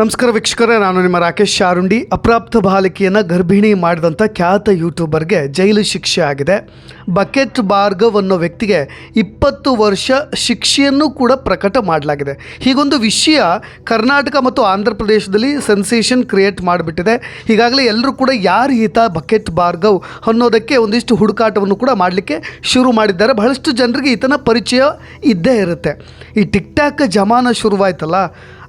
ನಮಸ್ಕಾರ ವೀಕ್ಷಕರೇ, ನಾನು ನಿಮ್ಮ ರಾಕೇಶ್ ಶಾರುಂಡಿ. ಅಪ್ರಾಪ್ತ ಬಾಲಕಿಯನ್ನು ಗರ್ಭಿಣಿ ಮಾಡಿದಂಥ ಖ್ಯಾತ ಯೂಟ್ಯೂಬರ್ಗೆ ಜೈಲು ಶಿಕ್ಷೆ ಆಗಿದೆ. ಬಕೆಟ್ ಭಾರ್ಗವ್ ಅನ್ನೋ ವ್ಯಕ್ತಿಗೆ ಇಪ್ಪತ್ತು ವರ್ಷ ಶಿಕ್ಷೆಯನ್ನು ಕೂಡ ಪ್ರಕಟ ಮಾಡಲಾಗಿದೆ. ಹೀಗೊಂದು ವಿಷಯ ಕರ್ನಾಟಕ ಮತ್ತು ಆಂಧ್ರ ಪ್ರದೇಶದಲ್ಲಿ ಸೆನ್ಸೇಷನ್ ಕ್ರಿಯೇಟ್ ಮಾಡಿಬಿಟ್ಟಿದೆ. ಈಗಾಗಲೇ ಎಲ್ಲರೂ ಕೂಡ ಯಾರು ಈತ ಬಕೆಟ್ ಭಾರ್ಗವ್ ಅನ್ನೋದಕ್ಕೆ ಒಂದಿಷ್ಟು ಹುಡುಕಾಟವನ್ನು ಕೂಡ ಮಾಡಲಿಕ್ಕೆ ಶುರು ಮಾಡಿದ್ದಾರೆ. ಬಹಳಷ್ಟು ಜನರಿಗೆ ಈತನ ಪರಿಚಯ ಇದ್ದೇ ಇರುತ್ತೆ. ಈ ಟಿಕ್ ಟಾಕ್ ಜಮಾನ ಶುರುವಾಯ್ತಲ್ಲ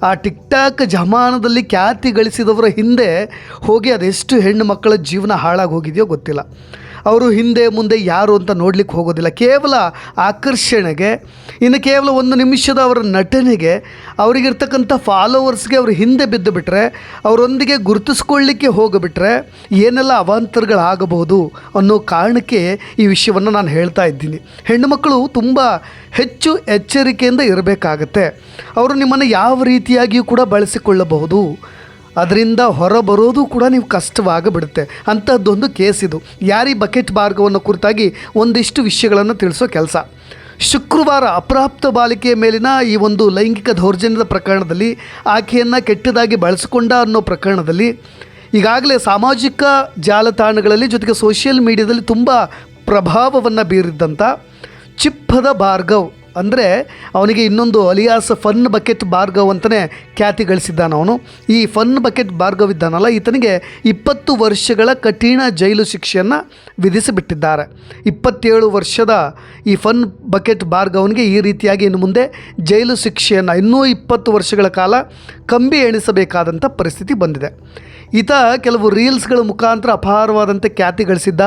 ಆ ಟಿಕ್ ಟಾಕ್ ಜಮಾನದಲ್ಲಿ ಖ್ಯಾತಿ ಗಳಿಸಿದವರ ಹಿಂದೆ ಹೋಗಿ ಅದೆಷ್ಟು ಹೆಣ್ಣು ಮಕ್ಕಳ ಜೀವನ ಹಾಳಾಗಿ ಹೋಗಿದೆಯೋ ಗೊತ್ತಿಲ್ಲ. ಅವರು ಹಿಂದೆ ಮುಂದೆ ಯಾರು ಅಂತ ನೋಡ್ಲಿಕ್ಕೆ ಹೋಗೋದಿಲ್ಲ. ಕೇವಲ ಆಕರ್ಷಣೆಗೆ, ಇನ್ನು ಕೇವಲ ಒಂದು ನಿಮಿಷದ ಅವರ ನಟನೆಗೆ, ಅವರಿಗಿರ್ತಕ್ಕಂಥ ಫಾಲೋವರ್ಸ್ಗೆ ಅವರು ಹಿಂದೆ ಬಿದ್ದು ಬಿಟ್ಟರೆ ಅವರೊಂದಿಗೆ ಗುರುತಿಸ್ಕೊಳ್ಳಿಕ್ಕೆ ಹೋಗಿಬಿಟ್ರೆ ಏನೆಲ್ಲ ಅವಾಂತರಗಳಾಗಬಹುದು ಅನ್ನೋ ಕಾರಣಕ್ಕೆ ಈ ವಿಷಯವನ್ನು ನಾನು ಹೇಳ್ತಾ ಇದ್ದೀನಿ. ಹೆಣ್ಣುಮಕ್ಕಳು ತುಂಬ ಹೆಚ್ಚು ಎಚ್ಚರಿಕೆಯಿಂದ ಇರಬೇಕಾಗತ್ತೆ. ಅವರು ನಿಮ್ಮನ್ನು ಯಾವ ರೀತಿಯಾಗಿಯೂ ಕೂಡ ಬಳಸಿಕೊಳ್ಳಬಹುದು. ಅದರಿಂದ ಹೊರಬರೋದು ಕೂಡ ನೀವು ಕಷ್ಟವಾಗಿಬಿಡುತ್ತೆ. ಅಂಥದ್ದೊಂದು ಕೇಸ್ ಇದು. ಯಾರಿ ಬಕೆಟ್ ಮಾರ್ಗವನ್ನು ಕುರಿತಾಗಿ ಒಂದಿಷ್ಟು ವಿಷಯಗಳನ್ನು ತಿಳಿಸೋ ಕೆಲಸ. ಶುಕ್ರವಾರ ಅಪ್ರಾಪ್ತ ಬಾಲಿಕೆಯ ಮೇಲಿನ ಈ ಒಂದು ಲೈಂಗಿಕ ದೌರ್ಜನ್ಯದ ಪ್ರಕರಣದಲ್ಲಿ ಆಕೆಯನ್ನು ಕೆಟ್ಟದಾಗಿ ಬಳಸಿಕೊಂಡ ಅನ್ನೋ ಪ್ರಕರಣದಲ್ಲಿ ಈಗಾಗಲೇ ಸಾಮಾಜಿಕ ಜಾಲತಾಣಗಳಲ್ಲಿ ಜೊತೆಗೆ ಸೋಷಿಯಲ್ ಮೀಡಿಯಾದಲ್ಲಿ ತುಂಬ ಪ್ರಭಾವವನ್ನು ಬೀರಿದ್ದಂಥ ಚಿಪ್ಪದ ಭಾರ್ಗವ್ ಅಂದರೆ ಅವನಿಗೆ ಇನ್ನೊಂದು ಅಲಿಯಾಸ್ ಫನ್ ಬಕೆಟ್ ಭಾರ್ಗವ್ ಅಂತಲೇ ಖ್ಯಾತಿ ಗಳಿಸಿದ್ದಾನ ಅವನು. ಈ ಫನ್ ಬಕೆಟ್ ಭಾರ್ಗವ್ ಇದ್ದಾನಲ್ಲ, ಈತನಿಗೆ ಇಪ್ಪತ್ತು ವರ್ಷಗಳ ಕಠಿಣ ಜೈಲು ಶಿಕ್ಷೆಯನ್ನು ವಿಧಿಸಿಬಿಟ್ಟಿದ್ದಾರೆ. ಇಪ್ಪತ್ತೇಳು ವರ್ಷದ ಈ ಫನ್ ಬಕೆಟ್ ಭಾರ್ಗವನಿಗೆ ಈ ರೀತಿಯಾಗಿ ಇನ್ನು ಮುಂದೆ ಜೈಲು ಶಿಕ್ಷೆಯನ್ನು ಇನ್ನೂ ಇಪ್ಪತ್ತು ವರ್ಷಗಳ ಕಾಲ ಕಂಬಿ ಎಣಿಸಬೇಕಾದಂಥ ಪರಿಸ್ಥಿತಿ ಬಂದಿದೆ. ಈತ ಕೆಲವು ರೀಲ್ಸ್ಗಳ ಮುಖಾಂತರ ಅಪಾರವಾದಂತೆ ಖ್ಯಾತಿ ಗಳಿಸಿದ್ದ.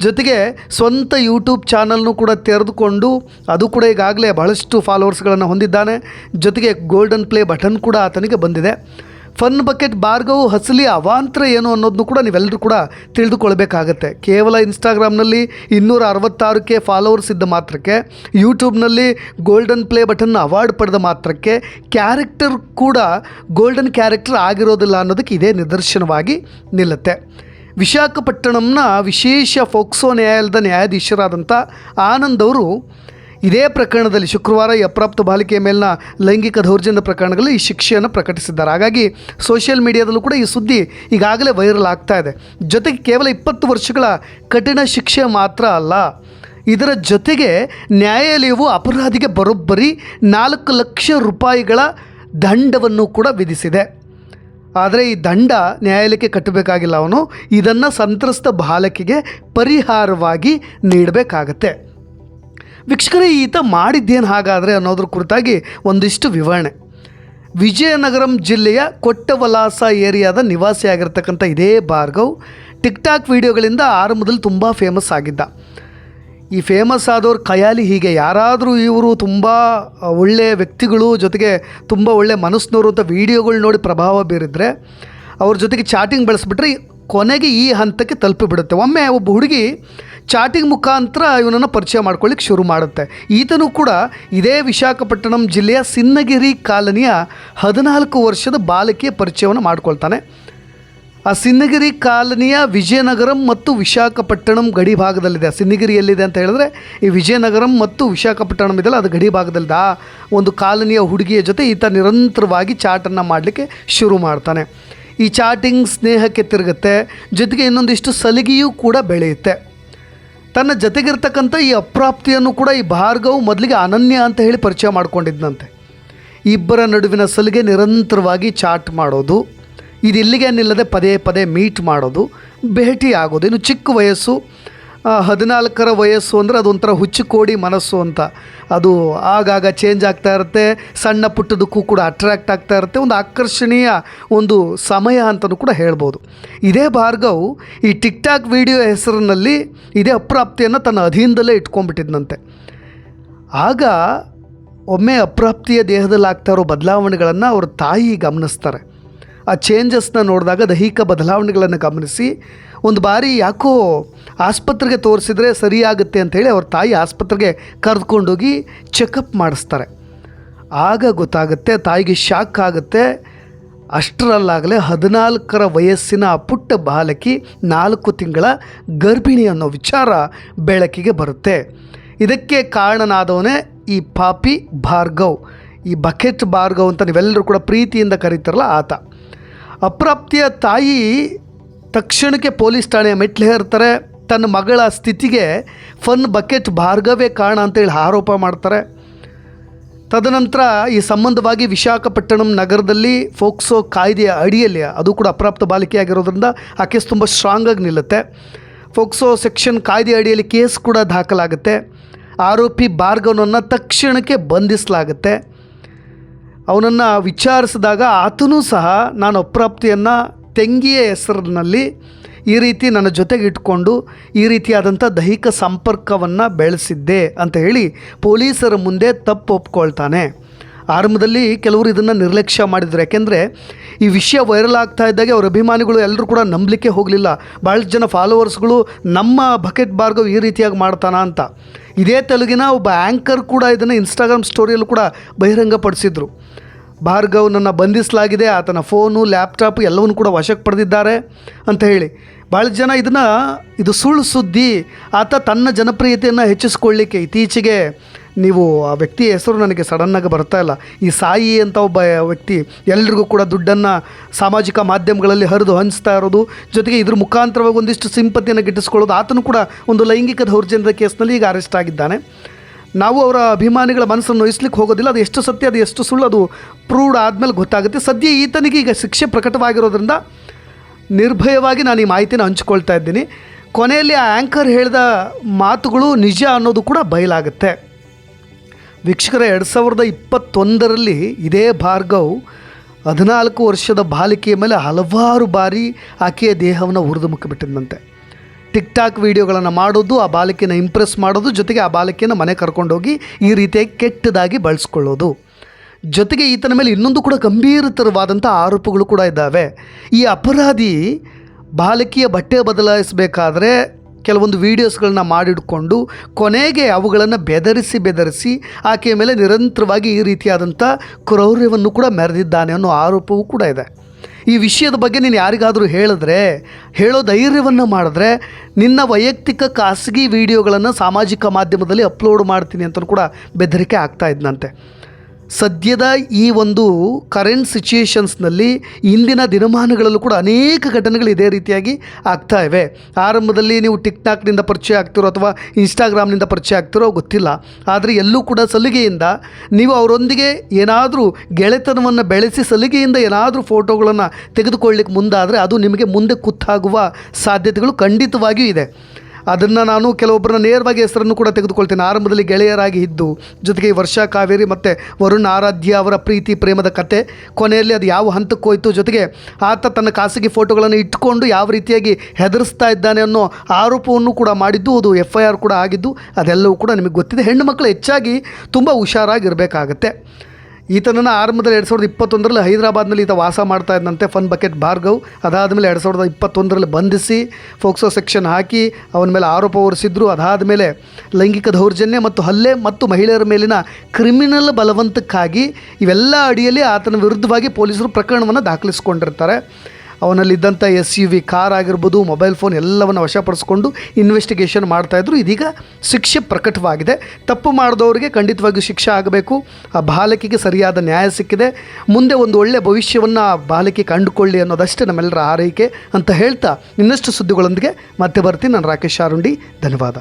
ಜೊತೆಗೆ ಸ್ವಂತ ಯೂಟ್ಯೂಬ್ ಚಾನಲ್ನು ಕೂಡ ತೆರೆದುಕೊಂಡು ಅದು ಕೂಡ ಈಗಾಗಲೇ ಬಹಳಷ್ಟು ಫಾಲೋವರ್ಸ್ಗಳನ್ನು ಹೊಂದಿದ್ದಾನೆ. ಜೊತೆಗೆ ಗೋಲ್ಡನ್ ಪ್ಲೇ ಬಟನ್ ಕೂಡ ಆತನಿಗೆ ಬಂದಿದೆ. ಫನ್ ಬಕೆಟ್ ಭಾರ್ಗವು ಹಸಲಿ ಅವಾಂತರ ಏನು ಅನ್ನೋದನ್ನು ಕೂಡ ನೀವೆಲ್ಲರೂ ಕೂಡ ತಿಳಿದುಕೊಳ್ಬೇಕಾಗತ್ತೆ. ಕೇವಲ ಇನ್ಸ್ಟಾಗ್ರಾಮ್ನಲ್ಲಿ ಇನ್ನೂರ ಅರವತ್ತಾರು ಕೆ ಫಾಲೋವರ್ಸ್ ಇದ್ದ ಮಾತ್ರಕ್ಕೆ, ಯೂಟ್ಯೂಬ್ನಲ್ಲಿ ಗೋಲ್ಡನ್ ಪ್ಲೇ ಬಟನ್ ಅವಾರ್ಡ್ ಪಡೆದ ಮಾತ್ರಕ್ಕೆ ಕ್ಯಾರೆಕ್ಟರ್ ಕೂಡ ಗೋಲ್ಡನ್ ಕ್ಯಾರೆಕ್ಟರ್ ಆಗಿರೋದಿಲ್ಲ ಅನ್ನೋದಕ್ಕೆ ಇದೇ ನಿದರ್ಶನವಾಗಿ ನಿಲ್ಲುತ್ತೆ. ವಿಶಾಖಪಟ್ಟಣಂನ ವಿಶೇಷ ಫೋಕ್ಸೋ ನ್ಯಾಯಾಲಯದ ನ್ಯಾಯಾಧೀಶರಾದಂಥ ಆನಂದ್ ಅವರು ಇದೇ ಪ್ರಕರಣದಲ್ಲಿ ಶುಕ್ರವಾರ ಈ ಅಪ್ರಾಪ್ತ ಬಾಲಿಕೆಯ ಮೇಲಿನ ಲೈಂಗಿಕ ದೌರ್ಜನ್ಯ ಪ್ರಕರಣಗಳಲ್ಲಿ ಈ ಶಿಕ್ಷೆಯನ್ನು ಪ್ರಕಟಿಸಿದ್ದಾರೆ. ಹಾಗಾಗಿ ಸೋಷಿಯಲ್ ಮೀಡಿಯಾದಲ್ಲೂ ಕೂಡ ಈ ಸುದ್ದಿ ಈಗಾಗಲೇ ವೈರಲ್ ಆಗ್ತಾ ಇದೆ. ಜೊತೆಗೆ ಕೇವಲ ಇಪ್ಪತ್ತು ವರ್ಷಗಳ ಕಠಿಣ ಶಿಕ್ಷೆ ಮಾತ್ರ ಅಲ್ಲ, ಇದರ ಜೊತೆಗೆ ನ್ಯಾಯಾಲಯವು ಅಪರಾಧಿಗೆ ಬರೋಬ್ಬರಿ ನಾಲ್ಕು ಲಕ್ಷ ರೂಪಾಯಿಗಳ ದಂಡವನ್ನು ಕೂಡ ವಿಧಿಸಿದೆ. ಆದರೆ ಈ ದಂಡ ನ್ಯಾಯಾಲಯಕ್ಕೆ ಕಟ್ಟಬೇಕಾಗಿಲ್ಲ ಅವನು. ಇದನ್ನು ಸಂತ್ರಸ್ತ ಬಾಲಕಿಗೆ ಪರಿಹಾರವಾಗಿ ನೀಡಬೇಕಾಗತ್ತೆ. ವೀಕ್ಷಕರೇ ಈತ ಮಾಡಿದ್ದೇನು ಹಾಗಾದರೆ ಅನ್ನೋದ್ರ ಕುರಿತಾಗಿ ಒಂದಿಷ್ಟು ವಿವರಣೆ. ವಿಜಯನಗರಂ ಜಿಲ್ಲೆಯ ಕೊಟ್ಟವಲಾಸ ಏರಿಯಾದ ನಿವಾಸಿಯಾಗಿರ್ತಕ್ಕಂಥ ಇದೇ ಭಾರ್ಗವ್ ಟಿಕ್ ಟಾಕ್ ವಿಡಿಯೋಗಳಿಂದ ಆರಂಭದಲ್ಲಿ ತುಂಬ ಫೇಮಸ್ ಆಗಿದ್ದ. ಈ ಫೇಮಸ್ ಆದವ್ರ ಖಯಾಲಿ ಹೀಗೆ ಯಾರಾದರೂ ಇವರು ತುಂಬ ಒಳ್ಳೆಯ ವ್ಯಕ್ತಿಗಳು ಜೊತೆಗೆ ತುಂಬ ಒಳ್ಳೆಯ ಮನಸ್ಸಿನವರು ಅಂತ ವೀಡಿಯೋಗಳು ನೋಡಿ ಪ್ರಭಾವ ಬೀರಿದ್ರೆ, ಅವ್ರ ಜೊತೆಗೆ ಚಾಟಿಂಗ್ ಬೆಳೆಸ್ಬಿಟ್ರೆ ಕೊನೆಗೆ ಈ ಹಂತಕ್ಕೆ ತಲುಪಿಬಿಡುತ್ತೆ. ಒಮ್ಮೆ ಒಬ್ಬ ಹುಡುಗಿ ಚಾಟಿಂಗ್ ಮುಖಾಂತರ ಇವನನ್ನು ಪರಿಚಯ ಮಾಡ್ಕೊಳ್ಳಿಕ್ಕೆ ಶುರು ಮಾಡುತ್ತೆ. ಈತನು ಕೂಡ ಇದೇ ವಿಶಾಖಪಟ್ಟಣಂ ಜಿಲ್ಲೆಯ ಸಿನ್ನಗಿರಿ ಕಾಲನಿಯ ಹದಿನಾಲ್ಕು ವರ್ಷದ ಬಾಲಕಿಯ ಪರಿಚಯವನ್ನು ಮಾಡ್ಕೊಳ್ತಾನೆ. ಆ ಸಿನ್ನಗಿರಿ ಕಾಲನಿಯ ವಿಜಯನಗರಂ ಮತ್ತು ವಿಶಾಖಪಟ್ಟಣಂ ಗಡಿ ಭಾಗದಲ್ಲಿದೆ. ಸಿನ್ನಗಿರಿ ಎಲ್ಲಿದೆ ಅಂತ ಹೇಳಿದ್ರೆ, ಈ ವಿಜಯನಗರಂ ಮತ್ತು ವಿಶಾಖಪಟ್ಟಣಂ ಇದೆಲ್ಲ ಅದು ಗಡಿ ಭಾಗದಲ್ಲಿದೆ. ಆ ಒಂದು ಕಾಲನಿಯ ಹುಡುಗಿಯ ಜೊತೆ ಈತ ನಿರಂತರವಾಗಿ ಚಾಟನ್ನು ಮಾಡಲಿಕ್ಕೆ ಶುರು ಮಾಡ್ತಾನೆ. ಈ ಚಾಟಿಂಗ್ ಸ್ನೇಹಕ್ಕೆ ತಿರುಗುತ್ತೆ, ಜೊತೆಗೆ ಇನ್ನೊಂದಿಷ್ಟು ಸಲಿಗೆಯೂ ಕೂಡ ಬೆಳೆಯುತ್ತೆ. ತನ್ನ ಜೊತೆಗಿರ್ತಕ್ಕಂಥ ಈ ಅಪ್ರಾಪ್ತಿಯನ್ನು ಕೂಡ ಈ ಭಾರ್ಗವ್ ಮೊದಲಿಗೆ ಅನನ್ಯ ಅಂತ ಹೇಳಿ ಪರಿಚಯ ಮಾಡ್ಕೊಂಡಿದ್ದಂತೆ ಇಬ್ಬರ ನಡುವಿನ ಸಲಿಗೆ ನಿರಂತರವಾಗಿ ಚಾಟ್ ಮಾಡೋದು ಇದು ಇಲ್ಲಿಗೆ ಪದೇ ಪದೇ ಮೀಟ್ ಮಾಡೋದು ಭೇಟಿ ಆಗೋದು ಇನ್ನು ಚಿಕ್ಕ ವಯಸ್ಸು ಹದಿನಾಲ್ಕರ ವಯಸ್ಸು ಅಂದರೆ ಅದೊಂಥರ ಹುಚ್ಚು ಕೋಡಿ ಮನಸ್ಸು ಅಂತ. ಅದು ಆಗಾಗ ಚೇಂಜ್ ಆಗ್ತಾ ಇರುತ್ತೆ, ಸಣ್ಣ ಪುಟ್ಟದಕ್ಕೂ ಕೂಡ ಅಟ್ರ್ಯಾಕ್ಟ್ ಆಗ್ತಾ ಇರುತ್ತೆ, ಒಂದು ಆಕರ್ಷಣೀಯ ಒಂದು ಸಮಯ ಅಂತಲೂ ಕೂಡ ಹೇಳ್ಬೋದು. ಇದೇ ಭಾರ್ಗವ್ ಈ ಟಿಕ್ ಟಾಕ್ ವಿಡಿಯೋ ಹೆಸರಿನಲ್ಲಿ ಇದೇ ಅಪ್ರಾಪ್ತಿಯನ್ನು ತನ್ನ ಅಧೀನದಲ್ಲೇ ಇಟ್ಕೊಂಡ್ಬಿಟ್ಟಿದ್ದಂತೆ ಆಗ ಒಮ್ಮೆ ಅಪ್ರಾಪ್ತಿಯ ದೇಹದಲ್ಲಿ ಆಗ್ತಾ ಇರೋ ಬದಲಾವಣೆಗಳನ್ನು ಅವ್ರ ತಾಯಿ ಗಮನಿಸ್ತಾರೆ. ಆ ಚೇಂಜಸ್ನ ನೋಡಿದಾಗ ದೈಹಿಕ ಬದಲಾವಣೆಗಳನ್ನು ಗಮನಿಸಿ. ಒಂದು ಬಾರಿ ಯಾಕೋ ಆಸ್ಪತ್ರೆಗೆ ತೋರಿಸಿದ್ರೆ ಸರಿಯಾಗುತ್ತೆ ಅಂಥೇಳಿ ಅವ್ರ ತಾಯಿ ಆಸ್ಪತ್ರೆಗೆ ಕರೆದುಕೊಂಡೋಗಿ ಚೆಕಪ್ ಮಾಡಿಸ್ತಾರೆ. ಆಗ ಗೊತ್ತಾಗುತ್ತೆ ತಾಯಿಗೆ ಶಾಕ್ ಆಗುತ್ತೆ. ಅಷ್ಟರಲ್ಲಾಗಲೇ ಹದಿನಾಲ್ಕರ ವಯಸ್ಸಿನ ಪುಟ್ಟ ಬಾಲಕಿ ನಾಲ್ಕು ತಿಂಗಳ ಗರ್ಭಿಣಿ ಅನ್ನೋ ವಿಚಾರ ಬೆಳಕಿಗೆ ಬರುತ್ತೆ. ಇದಕ್ಕೆ ಕಾರಣನಾದವನೇ ಈ ಪಾಪಿ ಭಾರ್ಗವ್. ಈ ಬಕೆಟ್ ಭಾರ್ಗವ್ ಅಂತ ನೀವೆಲ್ಲರೂ ಕೂಡ ಪ್ರೀತಿಯಿಂದ ಕರೀತಾರಲ್ಲ ಆತ. ಅಪ್ರಾಪ್ತಿಯ ತಾಯಿ ತಕ್ಷಣಕ್ಕೆ ಪೊಲೀಸ್ ಠಾಣೆಯ ಮೆಟ್ಲು ಹೇರ್ತಾರೆ. ತನ್ನ ಮಗಳ ಸ್ಥಿತಿಗೆ ಫನ್ ಬಕೆಟ್ ಭಾರ್ಗವೇ ಕಾರಣ ಅಂತೇಳಿ ಆರೋಪ ಮಾಡ್ತಾರೆ. ತದನಂತರ ಈ ಸಂಬಂಧವಾಗಿ ವಿಶಾಖಪಟ್ಟಣಂ ನಗರದಲ್ಲಿ ಫೋಕ್ಸೋ ಕಾಯ್ದೆಯ ಅಡಿಯಲ್ಲಿ ಅದು ಕೂಡ ಅಪ್ರಾಪ್ತ ಬಾಲಿಕೆಯಾಗಿರೋದ್ರಿಂದ ಆ ಕೇಸ್ ತುಂಬ ಸ್ಟ್ರಾಂಗಾಗಿ ನಿಲ್ಲುತ್ತೆ. ಫೋಕ್ಸೋ ಸೆಕ್ಷನ್ ಕಾಯ್ದೆ ಅಡಿಯಲ್ಲಿ ಕೇಸ್ ಕೂಡ ದಾಖಲಾಗುತ್ತೆ. ಆರೋಪಿ ಭಾರ್ಗವನನ್ನು ತಕ್ಷಣಕ್ಕೆ ಬಂಧಿಸಲಾಗುತ್ತೆ. ಅವನನ್ನು ವಿಚಾರಿಸಿದಾಗ ಆತನೂ ಸಹ ನಾನು ಅಪ್ರಾಪ್ತಿಯನ್ನು ತಂಗಿಯ ಹೆಸರಿನಲ್ಲಿ ಈ ರೀತಿ ನನ್ನ ಜೊತೆಗೆ ಇಟ್ಕೊಂಡು ಈ ರೀತಿಯಾದಂಥ ದೈಹಿಕ ಸಂಪರ್ಕವನ್ನು ಬೆಳೆಸಿದ್ದೆ ಅಂತ ಹೇಳಿ ಪೊಲೀಸರ ಮುಂದೆ ತಪ್ಪು ಒಪ್ಕೊಳ್ತಾನೆ. ಆರಂಭದಲ್ಲಿ ಕೆಲವರು ಇದನ್ನು ನಿರ್ಲಕ್ಷ್ಯ ಮಾಡಿದರು. ಯಾಕೆಂದರೆ ಈ ವಿಷಯ ವೈರಲ್ ಆಗ್ತಾ ಇದ್ದಾಗೆ ಅವ್ರ ಅಭಿಮಾನಿಗಳು ಎಲ್ಲರೂ ಕೂಡ ನಂಬಲಿಕ್ಕೆ ಹೋಗಲಿಲ್ಲ. ಭಾಳಷ್ಟು ಜನ ಫಾಲೋವರ್ಸ್ಗಳು ನಮ್ಮ ಬಕೆಟ್ ಬಾರ್ಗವ್ ಈ ರೀತಿಯಾಗಿ ಮಾಡ್ತಾನ ಅಂತ. ಇದೇ ತೆಲುಗಿನ ಒಬ್ಬ ಆ್ಯಂಕರ್ ಕೂಡ ಇದನ್ನು ಇನ್ಸ್ಟಾಗ್ರಾಮ್ ಸ್ಟೋರಿಯಲ್ಲೂ ಕೂಡ ಬಹಿರಂಗಪಡಿಸಿದ್ರು. ಭಾರ್ಗವ್ ನನ್ನ ಬಂಧಿಸಲಾಗಿದೆ, ಆತನ ಫೋನು, ಲ್ಯಾಪ್ಟಾಪ್ ಎಲ್ಲವನ್ನು ಕೂಡ ವಶಕ್ಕೆ ಪಡೆದಿದ್ದಾರೆ ಅಂತ ಹೇಳಿ. ಭಾಳ ಜನ ಇದನ್ನು, ಇದು ಸುಳ್ಳು ಸುದ್ದಿ, ಆತ ತನ್ನ ಜನಪ್ರಿಯತೆಯನ್ನು ಹೆಚ್ಚಿಸ್ಕೊಳ್ಳಿಕ್ಕೆ ಇತ್ತೀಚೆಗೆ ನೀವು ಆ ವ್ಯಕ್ತಿಯ ಹೆಸರು ನನಗೆ ಸಡನ್ನಾಗಿ ಬರ್ತಾ ಇಲ್ಲ. ಈ ಸಾಯಿ ಅಂತ ಒಬ್ಬ ವ್ಯಕ್ತಿ ಎಲ್ರಿಗೂ ಕೂಡ ದುಡ್ಡನ್ನು ಸಾಮಾಜಿಕ ಮಾಧ್ಯಮಗಳಲ್ಲಿ ಹರಿದು ಹಂಚ್ತಾ ಇರೋದು, ಜೊತೆಗೆ ಇದ್ರ ಮುಖಾಂತರವಾಗಿ ಒಂದಿಷ್ಟು ಸಿಂಪತಿಯನ್ನು ಗಿಟ್ಟಿಸ್ಕೊಳ್ಳೋದು, ಆತನು ಕೂಡ ಒಂದು ಲೈಂಗಿಕ ದೌರ್ಜನ್ಯದ ಕೇಸ್ನಲ್ಲಿ ಈಗ ಅರೆಸ್ಟ್ ಆಗಿದ್ದಾನೆ. ನಾವು ಅವರ ಅಭಿಮಾನಿಗಳ ಮನಸ್ಸನ್ನು ನೋಯಿಸ್ಲಿಕ್ಕೆ ಹೋಗೋದಿಲ್ಲ. ಅದು ಎಷ್ಟು ಸತ್ಯ, ಅದು ಎಷ್ಟು ಸುಳ್ಳು, ಅದು ಪ್ರೂವ್ಡ್ ಆದಮೇಲೆ ಗೊತ್ತಾಗುತ್ತೆ. ಸದ್ಯ ಈತನಿಗೆ ಈಗ ಶಿಕ್ಷೆ ಪ್ರಕಟವಾಗಿರೋದ್ರಿಂದ ನಿರ್ಭಯವಾಗಿ ನಾನು ಈ ಮಾಹಿತಿನ ಹಂಚ್ಕೊಳ್ತಾ ಇದ್ದೀನಿ. ಕೊನೆಯಲ್ಲಿ ಆ ಆ್ಯಂಕರ್ ಹೇಳಿದ ಮಾತುಗಳು ನಿಜ ಅನ್ನೋದು ಕೂಡ ಬಯಲಾಗುತ್ತೆ. ವೀಕ್ಷಕರ, ಎರಡು ಸಾವಿರದ ಇಪ್ಪತ್ತೊಂದರಲ್ಲಿ ಇದೇ ಭಾರ್ಗವ್ ಹದಿನಾಲ್ಕು ವರ್ಷದ ಬಾಲಿಕೆಯ ಮೇಲೆ ಹಲವಾರು ಬಾರಿ ಆಕೆಯ ದೇಹವನ್ನು ಹುರಿದು ಮುಕ್ಕಿಬಿಟ್ಟಿದ್ದಂತೆ ಟಿಕ್ ಟಾಕ್ ವೀಡಿಯೋಗಳನ್ನು ಮಾಡೋದು, ಆ ಬಾಲಕಿಯನ್ನು ಇಂಪ್ರೆಸ್ ಮಾಡೋದು, ಜೊತೆಗೆ ಆ ಬಾಲಕಿಯನ್ನು ಮನೆ ಕರ್ಕೊಂಡೋಗಿ ಈ ರೀತಿಯಾಗಿ ಕೆಟ್ಟದಾಗಿ ಬಳಸ್ಕೊಳ್ಳೋದು. ಜೊತೆಗೆ ಈತನ ಮೇಲೆ ಇನ್ನೊಂದು ಕೂಡ ಗಂಭೀರತರವಾದಂಥ ಆರೋಪಗಳು ಕೂಡ ಇದ್ದಾವೆ. ಈ ಅಪರಾಧಿ ಬಾಲಕಿಯ ಬಟ್ಟೆ ಬದಲಾಯಿಸಬೇಕಾದ್ರೆ ಕೆಲವೊಂದು ವೀಡಿಯೋಸ್ಗಳನ್ನ ಮಾಡಿಡ್ಕೊಂಡು, ಕೊನೆಗೆ ಅವುಗಳನ್ನು ಬೆದರಿಸಿ ಬೆದರಿಸಿ, ಆಕೆಯ ಮೇಲೆ ನಿರಂತರವಾಗಿ ಈ ರೀತಿಯಾದಂಥ ಕ್ರೌರ್ಯವನ್ನು ಕೂಡ ಮೆರೆದಿದ್ದಾನೆ ಅನ್ನೋ ಆರೋಪವೂ ಕೂಡ ಇದೆ. ಈ ವಿಷಯದ ಬಗ್ಗೆ ನೀನು ಯಾರಿಗಾದರೂ ಹೇಳಿದ್ರೆ, ಹೇಳೋ ಧೈರ್ಯವನ್ನು ಮಾಡಿದ್ರೆ ನಿನ್ನ ವೈಯಕ್ತಿಕ ಖಾಸಗಿ ವಿಡಿಯೋಗಳನ್ನು ಸಾಮಾಜಿಕ ಮಾಧ್ಯಮದಲ್ಲಿ ಅಪ್ಲೋಡ್ ಮಾಡ್ತೀನಿ ಅಂತ ಕೂಡ ಬೆದರಿಕೆ ಆಗ್ತಾ ಇದ್ನಂತೆ. ಸದ್ಯದ ಈ ಒಂದು ಕರೆಂಟ್ ಸಿಚುಯೇಷನ್ಸ್ನಲ್ಲಿ ಇಂದಿನ ದಿನಮಾನಗಳಲ್ಲೂ ಕೂಡ ಅನೇಕ ಘಟನೆಗಳು ಇದೇ ರೀತಿಯಾಗಿ ಆಗ್ತಾ ಇವೆ. ಆರಂಭದಲ್ಲಿ ನೀವು ಟಿಕ್ ಟಾಕ್ನಿಂದ ಪರಿಚಯ ಆಗ್ತಿರೋ ಅಥವಾ ಇನ್ಸ್ಟಾಗ್ರಾಮ್ನಿಂದ ಪರಿಚಯ ಆಗ್ತಿರೋ ಗೊತ್ತಿಲ್ಲ. ಆದರೆ ಎಲ್ಲೂ ಕೂಡ ಸಲಿಗೆಯಿಂದ ನೀವು ಅವರೊಂದಿಗೆ ಏನಾದರೂ ಗೆಳೆತನವನ್ನು ಬೆಳೆಸಿ ಸಲಿಗೆಯಿಂದ ಏನಾದರೂ ಫೋಟೋಗಳನ್ನು ತೆಗೆದುಕೊಳ್ಳಿಕ್ಕೆ ಮುಂದಾದರೆ ಅದು ನಿಮಗೆ ಮುಂದೆ ಕುತ್ತಾಗುವ ಸಾಧ್ಯತೆಗಳು ಖಂಡಿತವಾಗಿಯೂ ಇದೆ. ಅದನ್ನು ನಾನು ಕೆಲವೊಬ್ಬರನ್ನ ನೇರವಾಗಿ ಹೆಸರನ್ನು ಕೂಡ ತೆಗೆದುಕೊಳ್ತೇನೆ. ಆರಂಭದಲ್ಲಿ ಗೆಳೆಯರಾಗಿ ಇದ್ದು, ಜೊತೆಗೆ ವರ್ಷ ಕಾವೇರಿ ಮತ್ತು ವರುಣ್ ಆರಾಧ್ಯ ಅವರ ಪ್ರೀತಿ, ಪ್ರೇಮದ ಕತೆ, ಕೊನೆಯಲ್ಲಿ ಅದು ಯಾವ ಹಂತಕ್ಕೆ ಹೋಯಿತು, ಜೊತೆಗೆ ಆತ ತನ್ನ ಖಾಸಗಿ ಫೋಟೋಗಳನ್ನು ಇಟ್ಕೊಂಡು ಯಾವ ರೀತಿಯಾಗಿ ಹೆದರಿಸ್ತಾ ಇದ್ದಾನೆ ಅನ್ನೋ ಆರೋಪವನ್ನು ಕೂಡ ಮಾಡಿದ್ದು, ಅದು ಎಫ್ ಐ ಆರ್ ಕೂಡ ಆಗಿದ್ದು, ಅದೆಲ್ಲವೂ ಕೂಡ ನಿಮಗೆ ಗೊತ್ತಿದೆ. ಹೆಣ್ಣು ಮಕ್ಕಳು ಹೆಚ್ಚಾಗಿ ತುಂಬ ಹುಷಾರಾಗಿರಬೇಕಾಗತ್ತೆ. ಈತನನ್ನು ಆರಂಭದಲ್ಲಿ ಎರಡು ಸಾವಿರದ ಇಪ್ಪತ್ತೊಂದರಲ್ಲಿ ಹೈದರಾಬಾದ್ನಲ್ಲಿ ಈತ ವಾಸ ಮಾಡ್ತಾ ಇದ್ದಂತೆ ಫನ್ ಬಕೆಟ್ ಭಾರ್ಗವ್. ಅದಾದಮೇಲೆ ಎರಡು ಸಾವಿರದ ಇಪ್ಪತ್ತೊಂದರಲ್ಲಿ ಬಂಧಿಸಿ ಫೋಕ್ಸೋ ಸೆಕ್ಷನ್ ಹಾಕಿ ಅವನ ಮೇಲೆ ಆರೋಪ ಹೊರಿಸಿದ್ರು. ಅದಾದಮೇಲೆ ಲೈಂಗಿಕ ದೌರ್ಜನ್ಯ ಮತ್ತು ಹಲ್ಲೆ ಮತ್ತು ಮಹಿಳೆಯರ ಮೇಲಿನ ಕ್ರಿಮಿನಲ್ ಬಲವಂತಕ್ಕಾಗಿ ಇವೆಲ್ಲ ಅಡಿಯಲ್ಲಿ ಆತನ ವಿರುದ್ಧವಾಗಿ ಪೊಲೀಸರು ಪ್ರಕರಣವನ್ನು ದಾಖಲಿಸಿಕೊಂಡಿರ್ತಾರೆ. ಅವನಲ್ಲಿದ್ದಂಥ ಎಸ್ ಯು ವಿ ಕಾರ್ ಆಗಿರ್ಬೋದು ಮೊಬೈಲ್ ಫೋನ್ ಎಲ್ಲವನ್ನು ವಶಪಡಿಸ್ಕೊಂಡು ಇನ್ವೆಸ್ಟಿಗೇಷನ್ ಮಾಡ್ತಾಯಿದ್ರು ಇದೀಗ ಶಿಕ್ಷೆ ಪ್ರಕಟವಾಗಿದೆ. ತಪ್ಪು ಮಾಡಿದವರಿಗೆ ಖಂಡಿತವಾಗಿಯೂ ಶಿಕ್ಷೆ ಆಗಬೇಕು. ಆ ಬಾಲಕಿಗೆ ಸರಿಯಾದ ನ್ಯಾಯ ಸಿಕ್ಕಿದೆ. ಮುಂದೆ ಒಂದು ಒಳ್ಳೆಯ ಭವಿಷ್ಯವನ್ನು ಆ ಬಾಲಕಿ ಕಂಡುಕೊಳ್ಳಿ ಅನ್ನೋದಷ್ಟೇ ನಮ್ಮೆಲ್ಲರ ಆರೈಕೆ ಅಂತ ಹೇಳ್ತಾ ಇನ್ನಷ್ಟು ಸುದ್ದಿಗಳೊಂದಿಗೆ ಮತ್ತೆ ಬರ್ತೀನಿ. ನಾನು ರಾಕೇಶ್ ಶಾರುಂಡಿ ಧನ್ಯವಾದ.